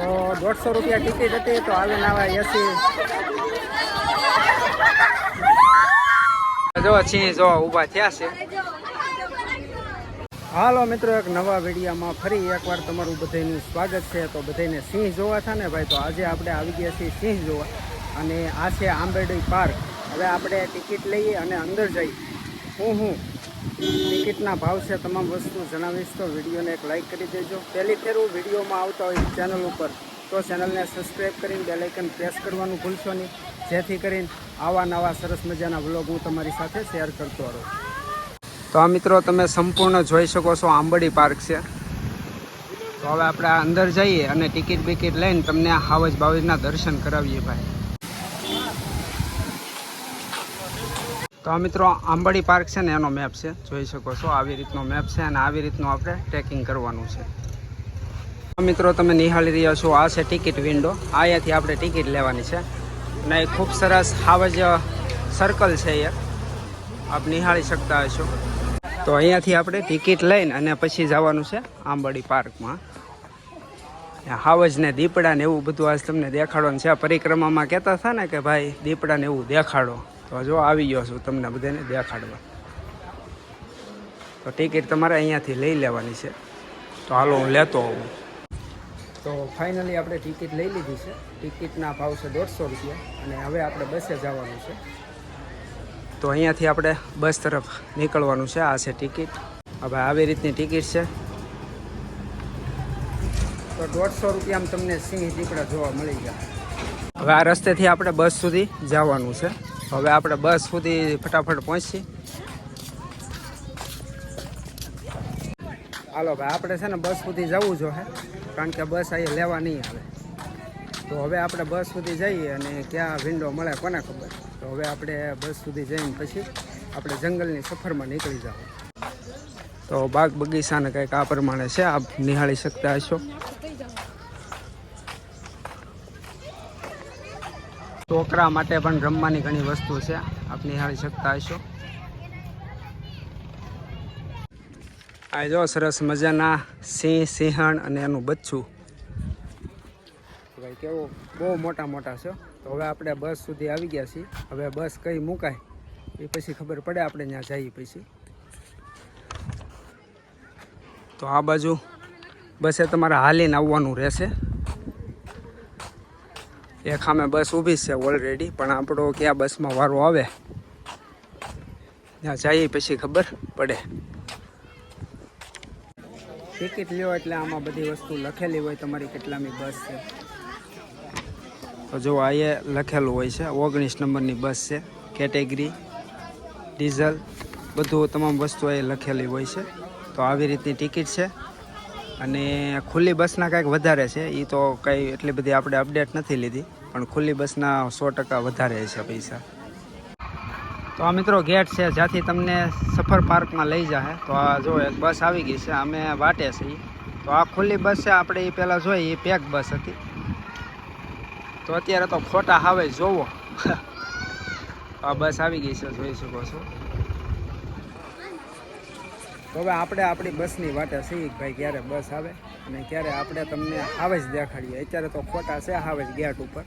તો દોઢસો રૂપિયા ટિકિટ હતી તો આવા એસી. જો સિંહ જો, ઊભા થયા છે. હાલો મિત્રો, એક નવા વિડીયામાં ફરી એકવાર તમારું બધાનું સ્વાગત છે. તો બધાને સિંહ જોવા છે ને ભાઈ, તો આજે આપણે આવી ગયા છીએ સિંહ જોવા. અને આ છે આંબેડી પાર્ક. હવે આપણે ટિકિટ લઈએ અને અંદર જઈએ. હું હું. ટિકિટના ભાવ છે તમામ વસ્તુ જણાવીશ તો વિડીયોને એક લાઇક કરી દેજો. પહેલી ફેરું વિડીયોમાં આવતા હોય ચેનલ ઉપર. તો ચેનલને સબસ્ક્રાઈબ કરીને બે લાઇકન પ્રેસ કરવાનું ભૂલશો નહીં. જેથી કરીને આવા નવા સરસ મજાના વ્લોગ હું તમારી સાથે શેર કરતો રહું. તો આ મિત્રો તમે સંપૂર્ણ જોઈ શકો છો આંબડી પાર્ક છે. તો હવે આપણે અંદર જઈએ અને ટિકિટ બિકિટ લઈને તમને હાવજ બાવજના દર્શન કરાવીએ ભાઈ. તો આ મિત્રો આંબડી પાર્ક છે ને એનો મેપ છે. જોઈ શકો છો આવી રીતનો મેપ છે અને આવી રીતનું આપણે ટ્રેકિંગ કરવાનું છે. મિત્રો તમે નિહાળી રહ્યા છો, આ છે ટિકિટ વિન્ડો અહીંયાથી આપણે ટિકિટ લેવાની છે. અને એ ખૂબ સરસ હાવજ સર્કલ છે એ આપ નિહાળી શકતા હશો. તો અહીંયાથી આપણે ટિકિટ લઈને અને પછી જવાનું છે આંબડી પાર્કમાં. હાવજ ને દીપડા ને એવું બધું આજ તમને દેખાડવાનું છે. આ પરિક્રમામાં કહેતા હતા ને કે ભાઈ દીપડા ને એવું દેખાડો. તો જો આવી ગયો છું તમને બધાને દેખાડવા. તો ટિકિટ તમારે અહીંયાથી લઈ લેવાની છે. તો હાલો હું લેતો આવું. તો ફાઇનલી આપણે ટિકિટ લઈ લીધી છે. ટિકિટના ભાવ છે દોઢસો રૂપિયા અને હવે આપણે બસે જવાનું છે. તો અહીંયાથી આપણે બસ તરફ નીકળવાનું છે. આ છે ટિકિટ. હવે આવી રીતની ટિકિટ છે. તો દોઢસો રૂપિયામાં તમને સિંહ દીકડા જોવા મળી ગયા. હવે આ રસ્તેથી આપણે બસ સુધી જવાનું છે. હવે આપણે બસ સુધી ફટાફટ પહોંચી. હાલો ભાઈ, આપણે છે ને બસ સુધી જવું જોઈએ કારણ કે બસ અહીંયા લેવા નહીં આવે. તો હવે આપણે બસ સુધી જઈએ અને ક્યાં વિન્ડો મળે કોને ખબર. તો હવે આપણે બસ સુધી જઈને પછી આપણે જંગલની સફરમાં નીકળી જાઓ તો બાગ બગીચાને કંઈક આ પ્રમાણે છે, આપ નિહાળી શકતા હશો. છોકરા માટે પણ રમવાની ઘણી વસ્તુ છે. આપ નિહાળી શકતા હશો. આ જો સરસ મજાના સિંહ, સિંહણ અને એનું બચ્છું. ભાઈ કેવો? બહુ મોટા મોટા છે. તો હવે આપણે બસ સુધી આવી ગયા છીએ. હવે બસ કઈ મુકાય એ પછી ખબર પડે. આપણે ત્યાં જઈએ પછી. તો આ બાજુ બસે તમારે હાલીને આવવાનું રહેશે. એક સામે બસ ઊભી છે ઓલરેડી પણ આપણો ક્યાં બસમાં વારો આવે? ત્યાં જઈએ પછી ખબર પડે. ટિકિટ લ્યો એટલે આમાં બધી વસ્તુ લખેલી હોય, તમારી કેટલામી બસ છે. તો જો આ લખેલું હોય છે, ઓગણીસ નંબરની બસ છે, કેટેગરી, ડીઝલ, બધું તમામ વસ્તુ અહીંયા લખેલી હોય છે. તો આવી રીતની ટિકિટ છે. અને ખુલ્લી બસના કાંઈક વધારે છે એ તો કંઈ એટલી બધી આપણે અપડેટ નથી લીધી, પણ ખુલ્લી બસના સો ટકા વધારે છે પૈસા. તો આ મિત્રો ગેટ છે, જ્યાંથી તમને સફર પાર્કમાં લઈ જાય તો આ જો એક બસ આવી ગઈ છે, અમે વાટે છીએ તો આ ખુલ્લી બસ છે, આપણે એ પહેલાં જોઈ એ પેક બસ હતી. તો અત્યારે તો ખોટા હાવે જોવો. આ બસ આવી ગઈ છે, જોઈ શકો છો. તો હવે આપણે આપણી બસની વાટે છીએ ભાઈ ક્યારે બસ આવે અને ક્યારે આપણે તમને આવે જ દેખાડીએ. અત્યારે તો ખોટા છે હાવે જ ગેટ ઉપર.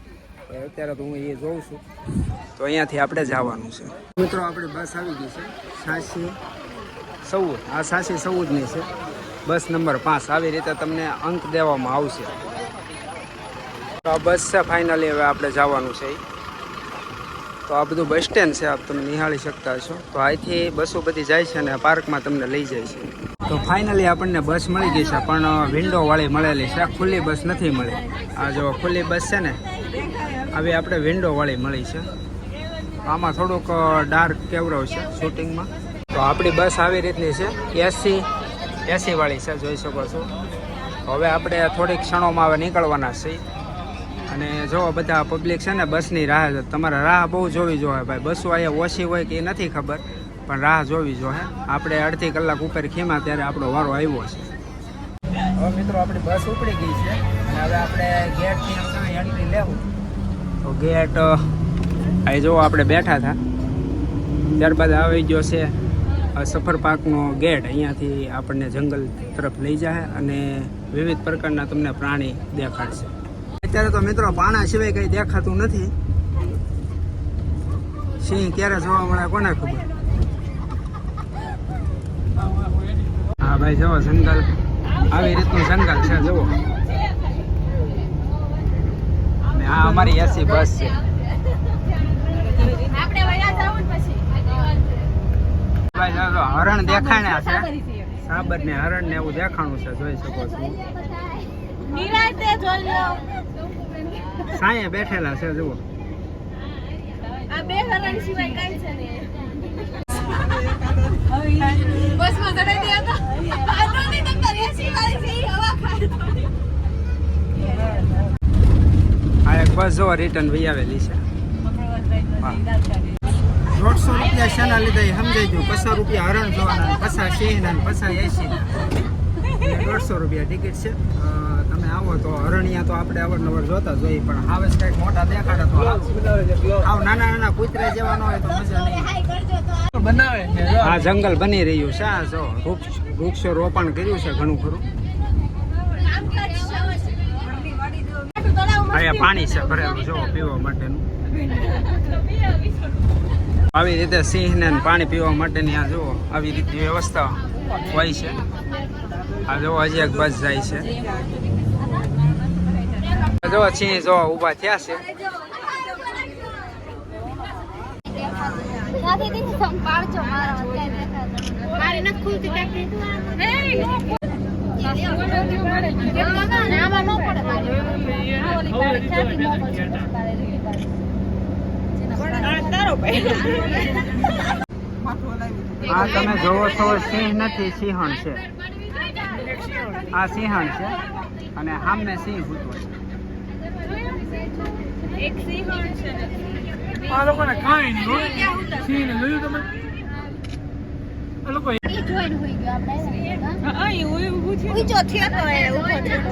અત્યારે તો હું એ જોઉં છું. તો અહીંયાથી આપણે જવાનું છે. મિત્રો, આપણી બસ આવી ગઈ છે. સાસી ચૌદ. આ સાસી ચૌદની છે. બસ નંબર પાંચ. આવી રીતે તમને અંક દેવામાં આવશે. આ બસ છે ફાઇનલી હવે આપણે જવાનું છે. તો આ બધું બસ સ્ટેન્ડ છે, આપ તમે નિહાળી શકતા છો તો અહીંથી બસો બધી જાય છે અને પાર્કમાં તમને લઈ જાય છે. તો ફાઇનલી આપણને બસ મળી ગઈ છે, પણ વિન્ડો વાળી મળેલી છે. ખુલ્લી બસ નથી મળી. આ જો ખુલ્લી બસ છે ને, આવી આપણે વિન્ડો વાળી મળી છે. આમાં થોડુંક ડાર્ક કેવરો છે શૂટિંગમાં. તો આપણી બસ આવી રીતની છે. એસી એસી વાળી છે, જોઈ શકો છો. હવે આપણે થોડીક ક્ષણોમાં હવે નીકળવાના છીએ. અને જો બધા પબ્લિક છે ને બસની રાહ છે તમારે રાહ બહુ જોવી જોઈએ ભાઈ. બસો અહીંયા ઓછી હોય કે એ નથી ખબર પણ રાહ જોવી જોઈએ. આપણે અડધી કલાક ઉપર ખીમા ત્યારે આપણો વારો આવ્યો છે. હવે મિત્રો આપણી બસ ઉપડી ગઈ છે અને હવે આપણે ગેટથી એન્ટ્રી લેવું. તો ગેટ અહીં જો આપણે બેઠા હતા. ત્યારબાદ આવી ગયો છે આ સફર પાકનો ગેટ. અહીંયાથી આપણને જંગલ તરફ લઈ જાય અને વિવિધ પ્રકારના તમને પ્રાણી દેખાડશે. અત્યારે તો મિત્રો પાણા સિવાય કઈ દેખાતું નથી. સિંહ ક્યારે જોવા મળે કોને ખબર? હા, ભાઈ જવો જંગલ. આવી રીતનું જંગલ છે, જુઓ. આ અમારી એસી બસ છે. હરણ દેખાણ્યા છે. સાબર ને હરણ ને એવું દેખાણું છે, જોઈ શકો છો. નિરાતે જોઈ સાંયે બેઠેલા છે જુઓ. આ બે હરણ સિવાય કાંઈ છે નહીં. બસમાં ચડાઈ દે હતા આનોની નંબર 80 વાળી છે હવા ખાય. આ એક બસ જો રિટર્ન વહી આવેલી છે. દોઢસો રૂપિયા શેના લીધે સમજાઈ ગયું. પચાસ રૂપિયા હરણ જોવાના પચાસ સિંહ ના પચાસ એસી. દોઢસો રૂપિયા ટિકિટ છે. તમે આવો તો અરણિયા તો આપણે અવરનવર જોતા જોઈએ પણ હાવે કંઈક મોટા દેખાડે તો આવ નાના નાના કૂતરા જેવા હોય તો મજા નહીં. બનાવે આ જંગલ બની રહ્યું છે, આ જો, વૃક્ષ રોપણ કર્યું છે ઘણું ખરું. અહીંયા પાણી છે ભરેલું જો પીવા માટેનું. આવી રીતે સિંહ ને પાણી પીવા માટેની આ જુઓ, આવી રીતે વ્યવસ્થા હોય છે. આ જો હજી એક જાય છે. જો છીએ, જો ઊભા થયા છે. આ તમે જોવો છો, સિંહ નથી, સિંહણ છે. આ સિંહણ છે અને સામે સિંહ ભૂતો છે. એક સિંહણ છે આ લોકોને કાંઈ નહીં હો. જોયું તમે? આ લોકો જોઈને હોઈ ગયો આપણે. ઊંચો થયો. તો એ ઊભો થયો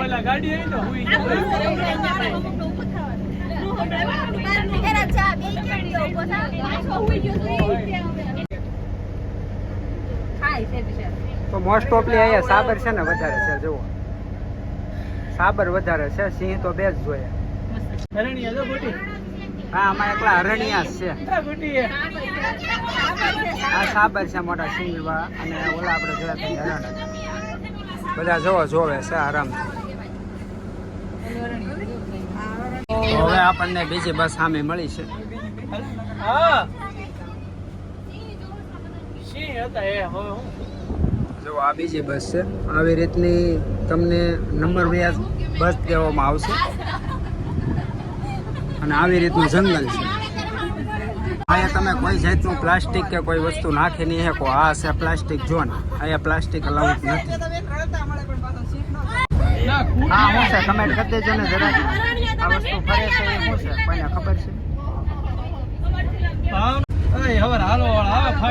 ઓલા ગાડી આવી તો હુઈ એના ચા બે કેમ ગયો ઊભો થાવ હોઈ ગયો તો મોસ્ટ ઓફલી અહીંયા સાબર છે ને વધારે છે જુઓ. સાબર વધારે છે સિંહ તો બે જ જોઈએ. હા આમાં એકલા હરણિયા છે. આ સાબર છે મોટા સિંહવા અને ઓલા આપણે જોયા હરણ. બધા જોવો જોવે છે આરામ હવે આપણને બીજી બસ સામે મળી છે. હા હું જો આ બીજી બસ છે, આવી રીતની તમને નંબર વ્યાજ બસ દેવામાં આવશે. અને આવી રીતનું જંગલ છે. અહીંયા તમે કોઈ જાતનું પ્લાસ્ટિક કે કોઈ વસ્તુ નાખી નહીં શકો. આ છે પ્લાસ્ટિક ઝોન. અહીંયા પ્લાસ્ટિક અલાઉડ નથી. હા શું છે કમેન્ટ કરી દેજો ને જરા આ વસ્તુ ફરે છે, એ છે? કોઈને ખબર છે હા અરે હવે હાલો વાળા આવે ફાયદો વાળા બધા માણા દેખાય ફાયદો વાળા હવે હાલો.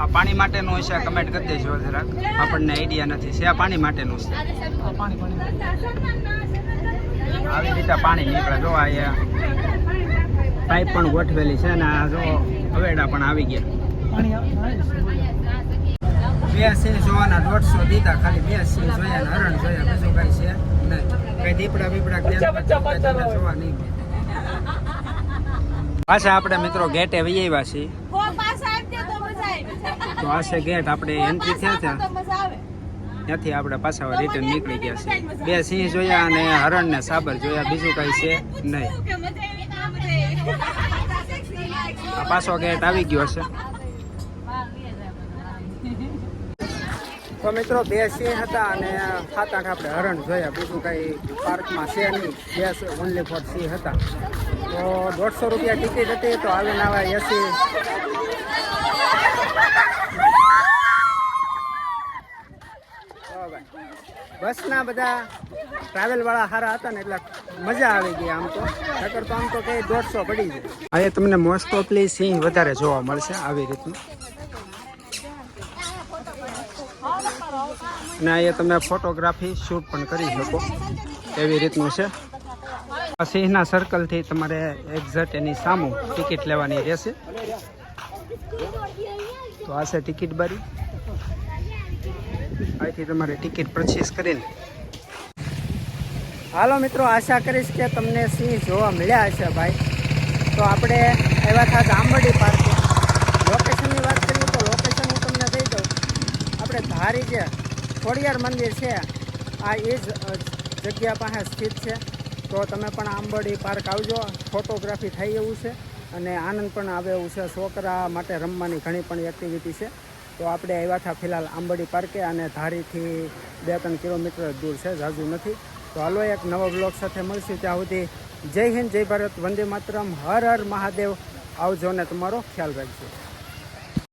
આ પાણી માટેનું હશે કમેન્ટ કરી દેજો જરાક આપણને આઈડિયા નથી છે, આ પાણી માટેનું છે. આવી રીતે પાણી નીકળે. જો આ પાઇપ પણ ગોઠવેલી છે ને આ જો હવેડા પણ આવી ગયા. બે સિંહ જોવાના દોઢસો દીધા, ખાલી બે સિંહ જોયા હરણ જોયા બીજું કઈ છે નહીં. કઈ દીપડા બીપડા. જોવા નહીં પાછા આપણે મિત્રો ગેટે વહી આવ્યા છીએ. તો મજા આ છે ગેટ આપણે એન્ટ્રી થયા ત્યાં ત્યાંથી આપણે પાછા રિટર્ન નીકળી ગયા છે બે સિંહ જોયા અને હરણ ને સાબર જોયા બીજું કઈ છે નહીં. પાછો ગેટ આવી ગયો છે. તો મિત્રો બે સિંહ હતા અને સાત આઠ આપણે હરણ જોયા. બીજું કઈ પાર્કમાં છે નહીં. બે ઓનલી ફોર સિંહ હતા. તો દોઢસો રૂપિયા ટિકિટ હતી તો આવા એસી. બસના બધા ટ્રાવેલ વાળા સારા હતા ને એટલે મજા આવી ગઈ આમ તો. નકર તો આમ તો કઈ દોઢસો પડી જાય. અહીંયા તમને મોસ્ટ ઓફલી સિંહ વધારે જોવા મળશે આવી રીતનું. અને અહીંયા તમે ફોટોગ્રાફી શૂટ પણ કરી શકો. એવી રીતનું છે. સિંહના સર્કલથી તમારે એક્ઝેક્ટ એની સામું ટિકિટ લેવાની રહેશે. તો આ છે ટિકિટ બારી. અહીંથી તમારે ટિકિટ પરચેસ કરીને. હાલો મિત્રો, આશા કરીશ કે તમને સિંહ જોવા મળ્યા હશે ભાઈ. તો આપણે આવ્યા હતા આંબડી પાર્કે લોકેશનની વાત કરીએ તો લોકેશન હું તમને કહી દઉં. આપણે ધારી જે ખોડિયાર મંદિર છે. આ એ જ જગ્યા પાસે સ્થિત છે. તો તમે પણ આંબરડી પાર્ક આવજો. ફોટોગ્રાફી થાય એવું છે અને આનંદ પણ આવે એવું છે. છોકરા માટે રમવાની ઘણી પણ એક્ટિવિટી છે. તો આપણે આવ્યા હતા ફિલહાલ આંબરડી પાર્કે અને ધારીથી બે ત્રણ કિલોમીટર દૂર છે ઝાઝુ નથી. તો હાલો એક નવા બ્લોગ સાથે મળશું. ત્યાં સુધી જય હિન્દ, જય ભારત, વંદે માતરમ. હર હર મહાદેવ. આવજો ને તમારો ખ્યાલ રાખજો.